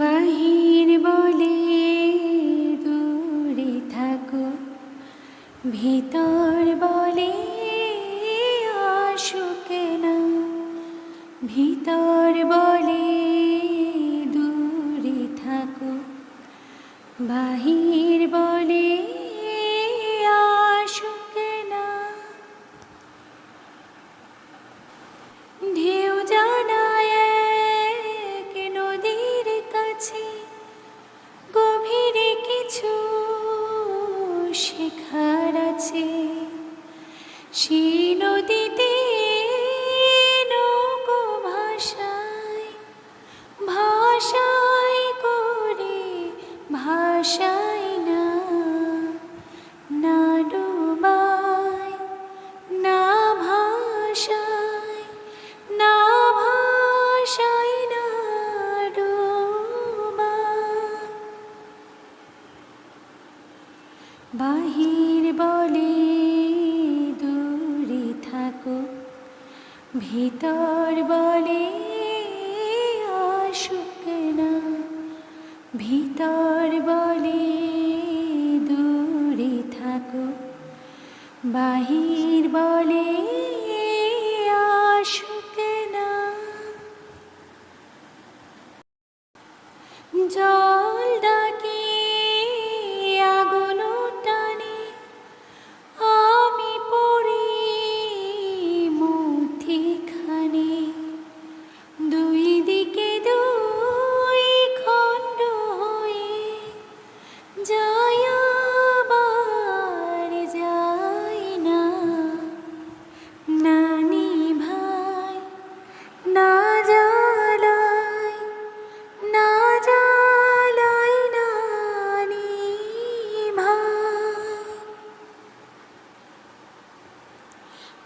বাহির বলে দূরে থাকো ভিতর বলে আসুকে না। ভিতর বলে দূরে থাকো বাহির বলে শেখার আছে। সে নদীতে বাহির বলে দূরে থাকো, ভিতর বলে আসুক না, ভিতর বলে দূরে থাকো, বাহির বলে আসুক না। জল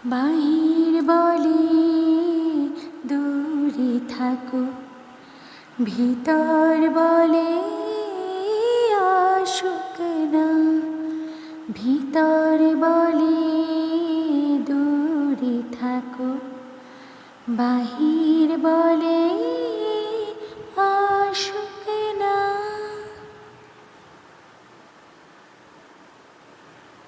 বাহির বলে দূরে থাকো ভিতর বলে আসুক না ভিতর বলে দূরে থাকো বাহির বলে